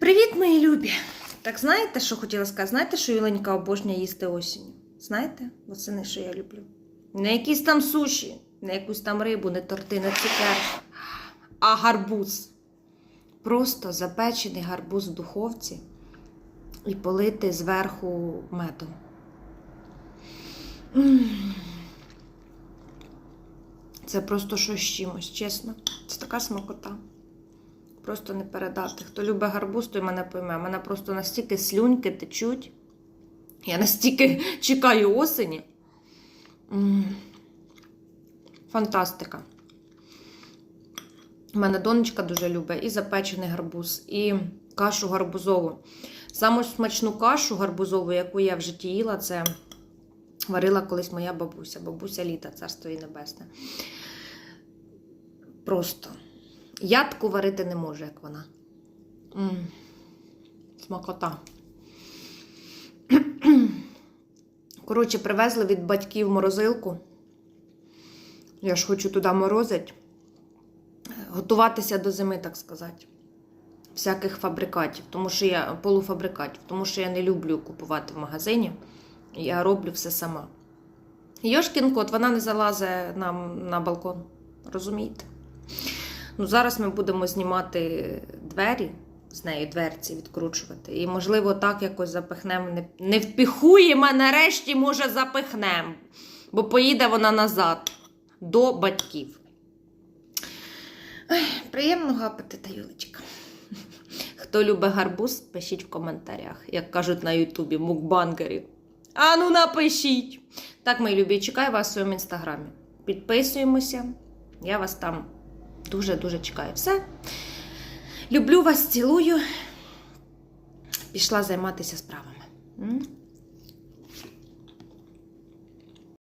Привіт, мої любі! Так знаєте, що хотіла сказати? Знаєте, що Юленька обожнює їсти осінню? Знаєте, восени, що я люблю? Не якісь там суші, не якусь там рибу, не торти, не цукерки, а гарбуз. Просто запечений гарбуз в духовці і полити зверху медом. Це просто щось чимось, чесно. Це така смакота. Просто не передати. Хто любить гарбуз, той мене пойме. Мене просто настільки слюньки течуть. Я настільки чекаю осені. Фантастика. У мене донечка дуже любить і запечений гарбуз, і кашу гарбузову. Саму смачну кашу гарбузову, яку я в житті їла, це варила колись моя бабуся. Бабуся літа, царство їй небесне. Просто. Я таку варити не можу, як вона. М. Смакота. Коротше, привезли від батьків морозилку. Я ж хочу туди морозити. Готуватися до зими, так сказати. Всяких фабрикатів, тому що я полуфабрикатів, тому що я не люблю купувати в магазині. Я роблю все сама. Йошкін кот, вона не залазить нам на балкон. Розумієте? Ну, зараз ми будемо знімати двері, з нею дверці відкручувати. І, можливо, так якось запихнемо. Не, не впіхуємо, а нарешті, може, запихнемо. Бо поїде вона назад до батьків. Ой, приємного апетита, Юлечка. Хто любить гарбуз, пишіть в коментарях, як кажуть на Ютубі, мукбангери. А ну напишіть! Так, мої любі, чекаю вас у своєму інстаграмі. Підписуємося. Я вас там дуже-дуже чекаю. Все. Люблю вас, цілую. Пішла займатися справами.